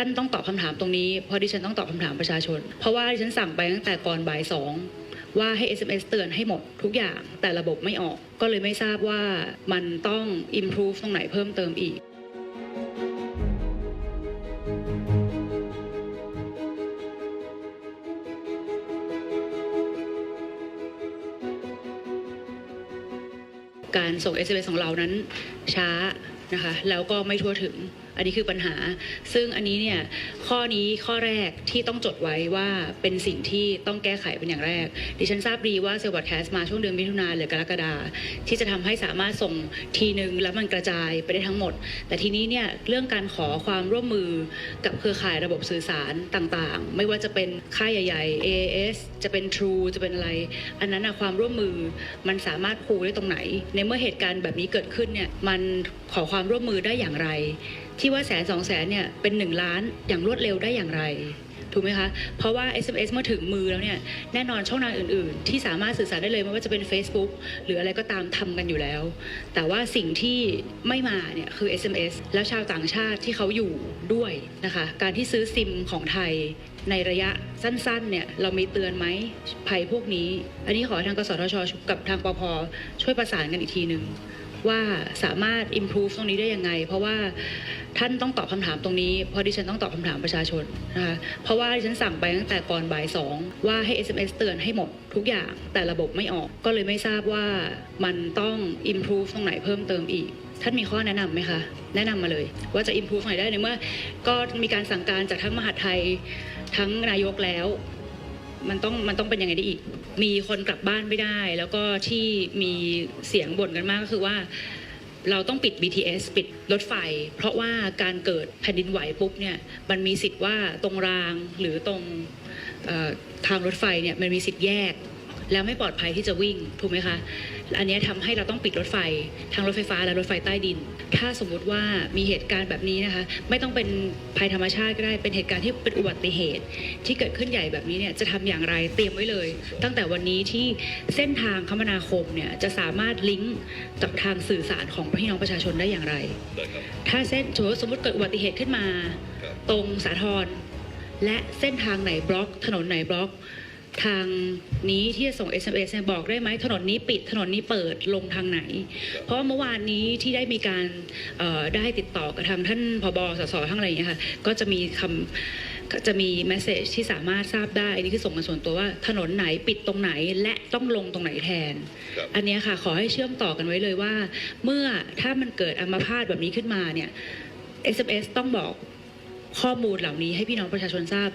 ท่านต้องตอบคำถามตรงนี้เพราะดิฉันต้องตอบคำถามประชาชน เพราะว่าดิฉันสั่งไปตั้งแต่ก่อนบ่ายสองว่าให้ SMS เตือนให้หมดทุกอย่างแต่ระบบไม่ออกก็เลยไม่ทราบว่ามันต้อง improve ตรงไหนเพิ่มเติมอีกการส่ง SMS ของเรานั้นช้านะคะแล้วก็ไม่ทั่วถึง อันนี้คือปัญหา ซึ่งอันนี้เนี่ยข้อนี้ข้อแรกที่ต้องจดไว้ว่าเป็นสิ่งที่ต้องแก้ไขเป็นอย่างแรก ดิฉันทราบดีว่าเซลล์บอดแคสต์มาช่วงเดือนมิถุนาหรือกรกฎาที่จะทำให้สามารถส่งทีนึงแล้วมันกระจายไปได้ทั้งหมด แต่ทีนี้เนี่ยเรื่องการขอความร่วมมือกับเครือข่ายระบบสื่อสารต่างๆ ไม่ว่าจะเป็นค่ายใหญ่ๆ AAS จะเป็น True จะเป็นอะไร อันนั้นความร่วมมือมันสามารถพูได้ตรงไหน ในเมื่อเหตุการณ์แบบนี้เกิดขึ้นเนี่ยมันขอความร่วมมือได้อย่างไร ที่ว่าแสนสองแสนเนี่ยเป็นหนึ่งล้านอย่างรวดเร็วได้อย่างไรถูกไหมคะ เพราะว่า SMS เมื่อถึงมือแล้วเนี่ยแน่นอนช่องทางอื่นๆ ที่สามารถสื่อสารได้เลยไม่ว่าจะเป็น Facebook หรืออะไรก็ตามทำกันอยู่แล้ว แต่ว่าสิ่งที่ไม่มาเนี่ยคือ SMS แล้วชาวต่างชาติที่เขาอยู่ด้วยนะคะ การที่ซื้อซิมของไทยในระยะสั้นๆเนี่ยเรามีเตือนไหมภัยพวกนี้ อันนี้ขอทางกสทชกับทางปพช่วยประสานกันอีกทีหนึ่ง ว่าสามารถ improve ตรงนี้ได้ยังไง เพราะว่าท่านต้องตอบคำถามตรงนี้เพราะดิฉันต้องตอบคำถามประชาชนนะคะเพราะว่าดิฉันสั่งไปตั้งแต่ก่อนบ่ายสองว่าให้ SMS เตือนให้หมดทุกอย่างแต่ระบบไม่ออกก็เลยไม่ทราบว่ามันต้อง improve ตรงไหนเพิ่มเติมอีก ท่านมีข้อแนะนำไหมคะ แนะนำมาเลย ว่าจะ improve ไหนได้ในเมื่อก็มีการสั่งการจากทั้งมหาดไทยทั้งนายกแล้ว มันต้องมันต้องเป็นยังไงได้อีก มีคนกลับบ้านไม่ได้ แล้วก็ที่มีเสียงบ่นกันมากก็คือว่า เราต้องปิด BTS ปิดรถไฟ เพราะว่าการเกิดแผ่นดินไหวปุ๊บเนี่ยมันมีสิทธิ์ว่าตรงรางหรือตรงทางรถไฟเนี่ยมันมีสิทธิ์แยก แล้วไม่ปลอดภัยที่จะวิ่งถูกไหมคะ อันนี้ยทำให้เราต้องปิดรถไฟทั้งรถไฟฟ้าและรถไฟใต้ดิน ถ้าสมมุติว่ามีเหตุการณ์แบบนี้นะคะ ไม่ต้องเป็นภัยธรรมชาติก็ได้เป็นเหตุการณ์ที่เป็นอุบัติเหตุ ที่เกิดขึ้นใหญ่แบบนี้เนี่ยจะทำอย่างไรเตรียมไว้เลย ตั้งแต่วันนี้ที่เส้นทางคมนาคมเนี่ยจะสามารถลิงก์กับทางสื่อสารของพี่น้องประชาชนได้อย่างไร ถ้าเส้นสมมติสมมติเกิดอุบัติเหตุขึ้นมา ตรงสาทรและเส้นทางไหนบล็อก ถนนไหนบล็อก ทางนี้ที่จะส่ง SMS เนี่ยบอกได้ไหมถนนนี้ปิดถนนนี้เปิดลงทางไหน เพราะว่าเมื่อวานนี้ที่ได้มีการเอ่อได้ติดต่อกับทางท่านพบสสทั้งอะไรอย่างเงี้ยค่ะก็จะมีคำก็จะมีแมสเซจที่สามารถทราบได้อันนี้คือส่งมาส่วนตัวว่าถนนไหนปิดตรงไหนและต้องลงตรงไหนแทนครับอันเนี้ยค่ะขอให้เชื่อมต่อกันไว้เลยว่า เมื่อถ้ามันเกิดอัมาพาตแบบนี้ขึ้นมาเนี่ย SMS ต้องบอกข้อมูลเหล่านี้ให้พี่น้องประชาชนทราบ